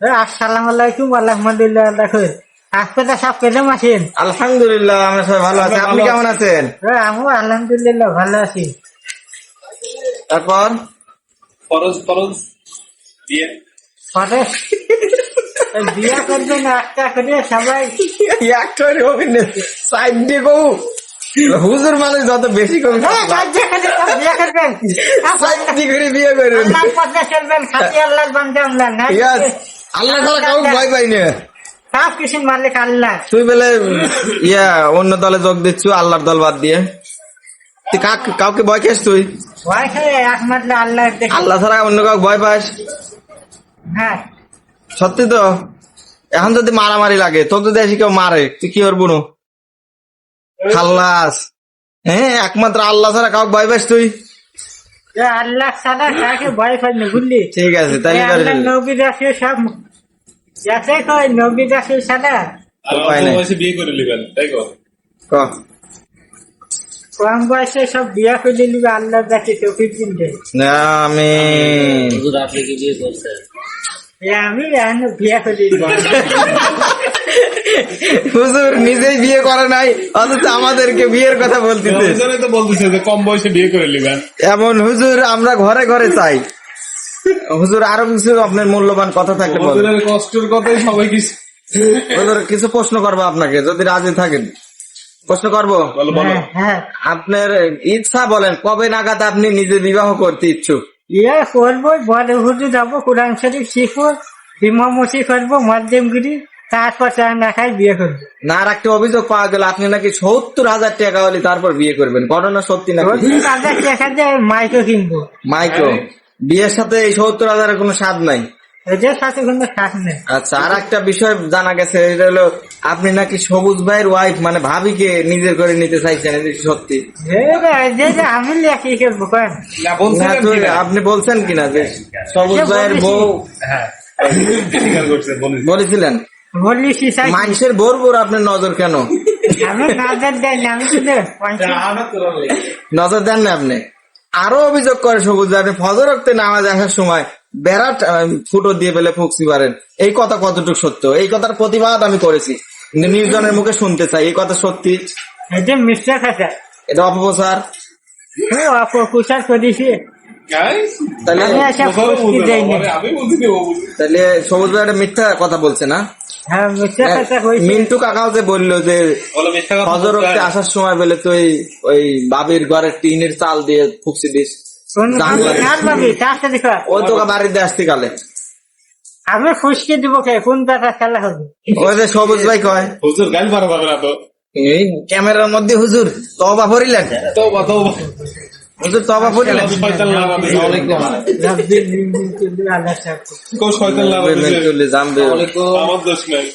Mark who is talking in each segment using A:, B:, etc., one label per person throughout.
A: আসসালামু আলাইকুম আলহামদুলিল্লাহ হাসপাতাল সব কেমন আছেন
B: আলহামদুলিল্লাহ আমরা সবাই ভালো আছি। আপনি কেমন আছেন?
A: আমিও আলহামদুলিল্লাহ ভালো আছি।
B: তারপর?
C: ফরজ ফরজ দিয়ে
A: পরে এই বিয়া করবেন একটা করে সবাই।
B: একটাই অভিনয় সাইড দিয়ে কৌ হুজুর মানুষ যত বেশি কবি
A: হ্যাঁ, বিয়া করবেন।
B: করে বিয়ে করেন
A: আল্লাহ
B: ছাড়া কাউকে ভয় পাই না।
A: সব কিছু মালিক আল্লাহ।
B: তুই বলে ইয়া অন্য দলে যোগ দিচ্ছ আল্লাহর দল বাদ দিয়ে। তুই কাউকে ভয় খেস তুই?
A: ভয় খেয়ে একমাত্র আল্লাহ
B: আল্লাহ ছাড়া অন্য কাউকে ভয় পাস?
A: হ্যাঁ।
B: সত্যি তো? এখন যদি মারামারি লাগে তোর যদি এসে কেউ মারে তুই কি করব? খাল্লাস। হ্যাঁ একমাত্র আল্লাহ ছাড়া কাউকে ভয় পাস তুই?
A: আল্লাহ ছাড়া কাকে ভয় পাই না বুঝলি?
B: ঠিক আছে তাই
A: আল্লাহ নবী রাসূল সব যাতে কয় নবী
B: উপায় নাই।
C: বিয়ে করে তাই কো?
A: কম বয়সে সব বিয়া করে নিবে আল্লাহ যাকে তৌফিক দিন দে।
B: আমি
D: আপনি কি বিয়ে করছেন?
A: আমি বিয়া করে
B: হুজুর নিজেই বিয়ে করে নাই অথচ আমাদেরকে বিয়ের কথা বলতেছে।
C: তো বলতেছে যে কম বয়সে বিয়ে করে নেবেন
B: এমন হুজুর আমরা ঘরে ঘরে চাই। হুজুর আরও কিছু আপনার মূল্যবান কথা থাকলে বলেন।
C: কষ্টের কথাই সবাই কি
B: হুজুর কিছু প্রশ্ন করব আপনাকে যদি রাজি থাকেন। প্রশ্ন করব?
C: বলো বলো।
A: হ্যাঁ হ্যাঁ।
B: আপনার ইচ্ছা বলেন কবে নাগাদ আপনি নিজে বিবাহ করতে ইচ্ছুক?
A: ইয়ে করব বড় হুজুর যাব কোরআন শরীফ শিখব ইমামতি করব মাধ্যমগিরি। তারপর না খাই বিয়ে করব।
B: না আর একটা অভিযোগ পাওয়া গেল আপনি নাকি সত্তর হাজার টাকা হলে তারপর বিয়ে করবেন। ঘটনা সত্যি
A: দেখা যায় কিনবো।
B: মাইকো? বিয়ের সাথে এই সত্তর হাজারের কোনো স্বাদ নাই? আচ্ছা আর একটা বিষয় জানা গেছে এটা হলো আপনি নাকি সবুজ ভাইয়ের ওয়াইফ মানে ভাবিকে নিজের করে নিতে চাইছেন এটা সত্যি?
C: না
B: না? আপনি বলছেন কিনা যে সবুজ ভাইয়ের বউ
C: হ্যাঁ
B: বলেছিলেন।
A: বললি সিসাই
B: মানুষের বোর বোর আপনার নজর কেন?
A: আমি নাজার দেয় না আমি শুধু
B: নজর দেন না আপনি। আরও অভিযোগ করে সবুজ আপনি ফজর রক্তে নামাজ আসার সময় বেড়াট ফুটো দিয়ে ফেলে ফুকসি পারেন। এই কথা কতটুকু সত্য? এই কথার প্রতিবাদ আমি করেছি। নির্জনের মুখে শুনতে চাই এই কথা সত্যি?
A: এই যে মিস্টার
B: এটা অপপ্রচার?
A: অপকুচার করেছি।
B: তাহলে সবুজ ভাই একটা মিথ্যা কথা বলছে না?
A: হ্যাঁ হয়েছে
B: মিন্টু কাকাও যে বলল যে
C: বলতে
B: আসার সময় বলে তুই ওই বাবির ঘরের টিনের চাল দিয়ে ফুকসি দিস। ওই তোকে বাড়িতে আসতে কালে
A: আমি ফুসকি দিব কে? কোন দাদা খেলা হবে?
B: ওই যে সবুজ ভাই কয়।
C: হুজুর গাল পারা না তো?
B: এই ক্যামেরার মধ্যে হুজুর তবা ভরিলেন
C: তওবা তওবা।
B: হুজুর তবা
C: শয়তান
A: মিন কুল্লি আল্লাহ
C: শয়তান আমার দোষ নাই।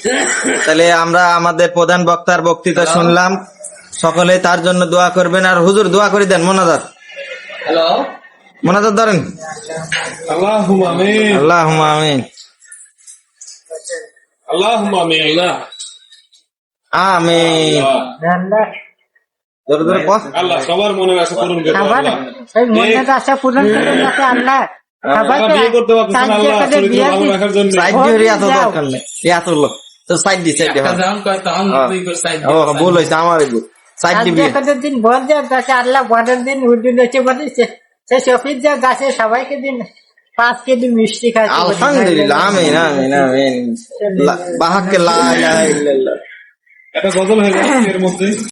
B: তাহলে আমরা আমাদের প্রধান বক্তার বক্তৃতা শুনলাম। সকলে তার জন্য দোয়া করবেন। আর হুজুর দোয়া করে দেন মোনাজাত।
D: হ্যালো।
B: মোনাজাত ধরেন।
C: আমিন।
B: আল্লাহ আমিন।
C: আল্লাহুম্মা আমিন। আল্লাহ
B: আমিন।
A: আল্লাহ।
B: ধরে ধরে পথ
C: আল্লাহ সবার মনের আশা পূরণ করে আল্লাহ
A: এই মনের আশা পূরণ করে যাতে আল্লাহ সবাইকে দিন পাঁচ কেজি মিষ্টি খাচ্ছে
B: আলহামদুলিল্লাহ আমিন আমিন আমিন। লা- লা ইলাহা ইল্লাল্লাহ।
C: একটা গজল হয়ে গেল এর মধ্যে।